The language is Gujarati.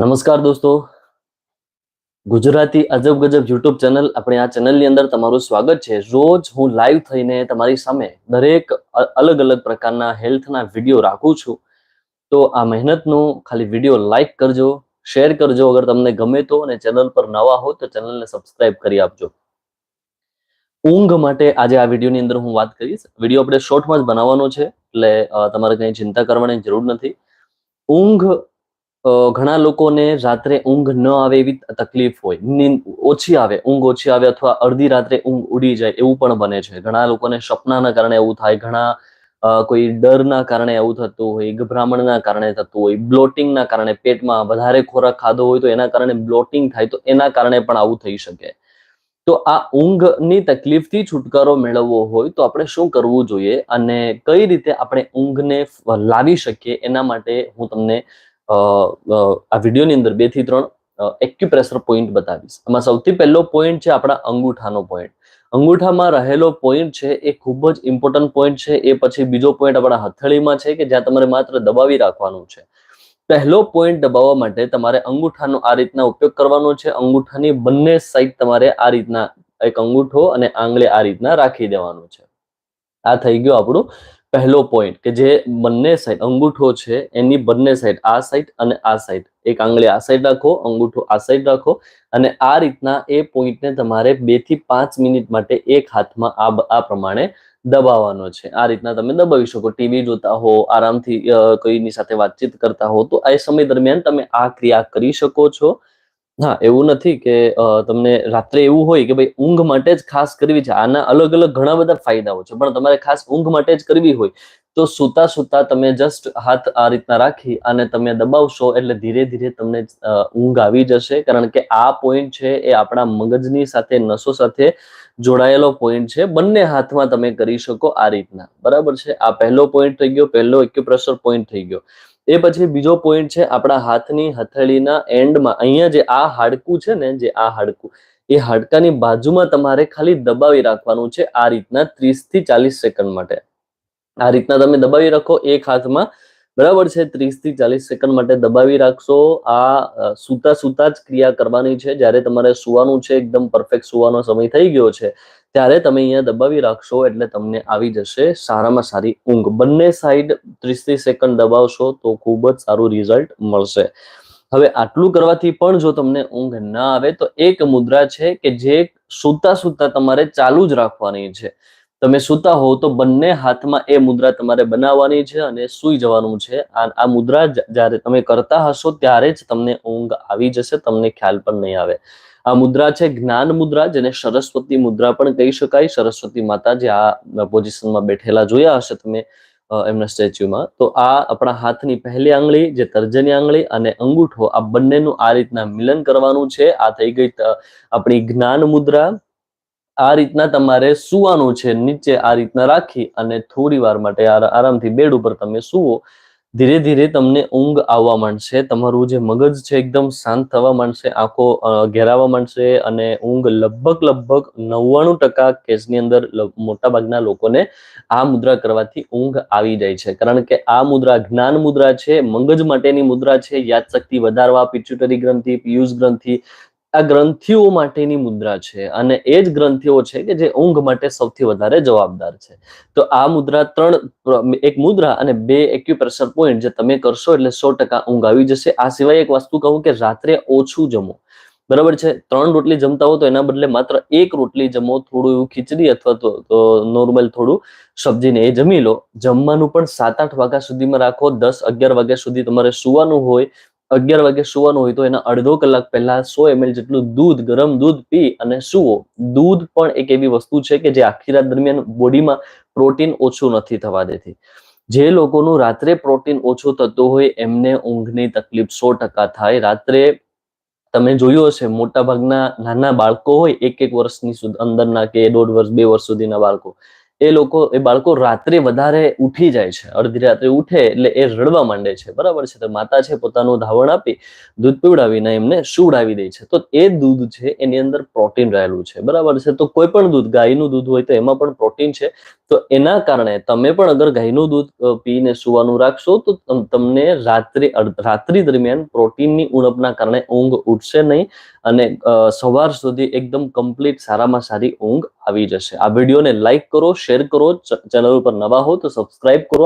નમસ્કાર દોસ્તો. ગુજરાતી અજબ ગજબ યુટ્યુબ ચેનલ આપણે આ ચેનલની અંદર તમારું સ્વાગત છે. રોજ હું લાઈવ થઈને તમારી સામે દરેક અલગ અલગ પ્રકારના હેલ્થના વીડિયો રાખું છું. તો આ મહેનતનું ખાલી વીડિયો લાઈક કરજો શેર કરજો અગર તમને ગમે તો અને ચેનલ પર નવા હો તો ચેનલને સબસ્ક્રાઇબ કરી આપજો. ઊંઘ માટે આજે આ વિડીયોની અંદર હું વાત કરીશ. વીડિયો આપણે શોર્ટમાં જ બનાવવાનો છે. એટલે તમારે કંઈ ચિંતા કરવાની જરૂર નથી. ઊંઘ ઘણા લોકોને રાત્રે ઊંઘ ન આવે એવી તકલીફ હોય. નીંદ ઓછી આવે, ઊંઘ ઓછી આવે અથવા અડધી રાત્રે ઊંઘ ઉડી જાય એવું પણ બને છે. ઘણા લોકોને સપનાના કારણે એવું થાય, ઘણા કોઈ ડરના કારણે એવું થતું હોય, ગભરામણના કારણે થતું હોય, બ્લોટિંગના કારણે પેટમાં વધારે ખોરાક ખાધો હોય તો એના કારણે બ્લોટિંગ થાય તો એના કારણે પણ આવું થઈ શકે. તો આ ઊંઘની તકલીફથી છુટકારો મેળવવો હોય તો આપણે શું કરવું જોઈએ અને કઈ રીતે આપણે ઊંઘને લાવી શકીએ એના માટે હું તમને આ વિડીયોની અંદર બેથી ત્રણ એક્યુપ્રેશર પોઈન્ટ બતાવીશ. આમાં સૌથી પહેલો પોઈન્ટ છે આપણા અંગૂઠાનો પોઈન્ટ અંગૂઠામાં રહેલો પોઈન્ટ છે એ ખૂબ જ ઇમ્પોર્ટન્ટ પોઈન્ટ છે. એ પછી બીજો પોઈન્ટ આપણા હથેળીમાં છે કે જ્યાં તમારે માત્ર દબાવી રાખવાનું છે. પહેલો પોઈન્ટ દબાવવા માટે તમારે અંગૂઠાનો આ રીતના ઉપયોગ કરવાનો છે. અંગૂઠાની બંને સાઈડ તમારે આ રીતના એક અંગૂઠો અને આંગળે આ રીતના રાખી દેવાનું છે. આ થઈ ગયું આપણું પહેલો પોઈન્ટ કે જે બંને સાઈડ અંગૂઠો છે, એની બંને સાઈડ આ સાઈડ અને આ સાઈડ એક આંગળી આ સાઈડ રાખો, અંગૂઠો આ સાઈડ રાખો અને આ રીતના એ પોઈન્ટને તમારે બેથી પાંચ મિનિટ માટે એક હાથમાં આ આ પ્રમાણે દબાવવાનો છે. આ રીતના તમે દબાવી શકો. ટીવી જોતા હો, આરામથી કોઈની સાથે વાતચીત કરતા હો, તો આ સમય દરમિયાન તમે આ ક્રિયા કરી શકો છો. હા, એવું નથી કે તમને રાત્રે એવું હોય કે ભાઈ ઊંઘ માટે જ ખાસ કરવી છે. આના અલગ અલગ ઘણા બધા ફાયદાઓ છે. પણ તમારે ખાસ ઊંઘ માટે જ કરવી હોય તો સૂતા સૂતા તમે જસ્ટ હાથ આ રીતના રાખી અને તમે દબાવશો એટલે ધીરે ધીરે તમને ઊંઘ આવી જશે. કારણ કે આ પોઈન્ટ છે એ આપણા મગજની સાથે, નસો સાથે જોડાયેલો પોઈન્ટ છે. બંને હાથમાં તમે કરી શકો આ રીતના. બરાબર છે? આ પહેલો પોઈન્ટ થઈ ગયો, પહેલો એક્યુપ્રેશર પોઈન્ટ થઈ ગયો. એ પછી બીજો પોઈન્ટ છે આપણા હાથની હથેળીના એન્ડમાં અહીંયા જે આ હાડકું છે ને, જે આ હાડકું, એ હાડકાની બાજુમાં તમારે ખાલી દબાવી રાખવાનું છે આ રીતના ત્રીસથી ચાલીસ સેકન્ડ માટે. આ રીતના તમે દબાવી રાખો એક હાથમાં, બરાબર છે? ત્રીસથી ચાલીસ સેકન્ડ માટે દબાવી રાખશો. આ સૂતા સૂતા જ ક્રિયા કરવાની છે. જ્યારે તમારે સુવાનું છે, એકદમ પરફેક્ટ સુવાનો સમય થઈ ગયો છે ત્યારે તમે અહીંયા દબાવી રાખશો એટલે તમને આવી જશે સારામાં સારી ઊંઘ. બંને સાઈડ ત્રીસ ત્રીસ સેકન્ડ દબાવશો તો ખૂબ જ સારું રિઝલ્ટ મળશે. હવે આટલું કરવાથી પણ જો તમને ઊંઘ ના આવે તો એક મુદ્રા છે કે જે સૂતા સૂતા તમારે ચાલુ જ રાખવાની છે. તમે સૂતા હો તો બંને હાથમાં એ મુદ્રા તમારે બનાવવાની છે અને સૂઈ જવાનું છે. આ મુદ્રા જ્યારે તમે કરતા હશો ત્યારે જ તમને ઊંઘ આવી જશે, તમને ખ્યાલ પણ નહીં આવે. આ મુદ્રા છે, જ્ઞાન મુદ્રા, જેને સરસ્વતી મુદ્રા પણ કહી શકાય. સરસ્વતી માતા જે આ પોઝિશનમાં બેઠેલા જોયા હશે તમે એમના સ્ટેચ્યુમાં તો આ આપણા હાથની પહેલી આંગળી, જે તર્જની આંગળી અને અંગૂઠો, આ બંનેનું આ રીતના મિલન કરવાનું છે. આ થઈ ગઈ આપણી જ્ઞાન મુદ્રા. આ રીતના તમારે સુવાનું છે, નીચે આ રીતના રાખી અને થોડી વાર માટે આરા- આરામથી બેડ ઉપર તમે સુવો. ધીરે ધીરે તમને ઊંઘ આવવા માંડશે, તમારું જે મગજ છે એકદમ શાંત થવા માંડશે, આંખો ઘેરાવા માંડશે અને ઊંઘ લગભગ લગભગ નવ્વાણું ટકા કેસની અંદર મોટા ભાગના લોકોને આ મુદ્રા કરવાથી ઊંઘ આવી જાય છે. કારણ કે આ મુદ્રા જ્ઞાન મુદ્રા છે, મગજ માટેની મુદ્રા છે, યાદશક્તિ વધારવા, પિચ્યુટરી ગ્રંથિ, પિયુષ ગ્રંથિ આ ગ્રંથિઓ માટેની મુદ્રા છે અને એ જ ગ્રંથિઓ છે કે જે ઊંઘ માટે સૌથી વધારે જવાબદાર છે. તો આ મુદ્રા ત્રણ, એક મુદ્રા અને બે એક્યુપ્રેશર પોઈન્ટ જે તમે કરશો એટલે સો ટકા ઊંઘ આવી જશે. આ સિવાય એક વસ્તુ કહું કે રાત્રે ઓછું જમો. બરાબર છે? ત્રણ રોટલી જમતા હો તો એના બદલે માત્ર એક રોટલી જમો, થોડું એવું ખીચડી અથવા તો નોર્મલ થોડું સબ્જીને એ જમી લો. જમવાનું પણ સાત આઠ વાગ્યા સુધીમાં રાખો. દસ અગિયાર વાગ્યા સુધી તમારે સુવાનું હોય અગિયાર વાગે સુવાનું હોય તો એના અડધો કલાક પહેલા સો એમએલ જેટલું દૂધ, ગરમ દૂધ પી અને સુવો. દૂધ પણ એક એવી વસ્તુ છે કે જે આખી રાત દરમિયાન બોડીમાં પ્રોટીન ઓછું નથી થવા દેતી. જે લોકોનું રાત્રે પ્રોટીન ઓછું થતું હોય એમને ઊંઘની તકલીફ સો ટકા થાય. રાત્રે તમે જોયું હશે મોટા ભાગના નાના બાળકો હોય એક એક વર્ષની અંદરના કે દોઢ વર્ષ, બે વર્ષ સુધીના બાળકો. એ લોકો, એ બાળકો રાત્રે વધારે ઉઠી જાય છે. અડધી રાત્રે ઉઠે એટલે એ રડવા માંડે છે. બરાબર છે? તો માતા છે પોતાનું ધાવણ આપી, દૂધ પીવડાવીને એમને સુવડાવી દે છે. તો એ દૂધ છે એની અંદર પ્રોટીન રહેલું છે. બરાબર છે? તો કોઈ પણ દૂધ, ગાયનું દૂધ હોય તો એમાં પણ પ્રોટીન છે. તો એના કારણે તમે પણ અગર ગાયનું દૂધ પીને સુવાનું રાખશો તો તમ- તમને રાત્રે રાત્રિ દરમિયાન પ્રોટીનની ઉણપના કારણે ઊંઘ ઉઠશે નહીં અને સવાર સુધી એકદમ કમ્પ્લીટ સારામાં સારી ઊંઘ આવી જશે. આ વિડીયોને લાઈક કરો શેર કરો ચેનલ ઉપર નવા હો તો સબસ્ક્રાઇબ કરો.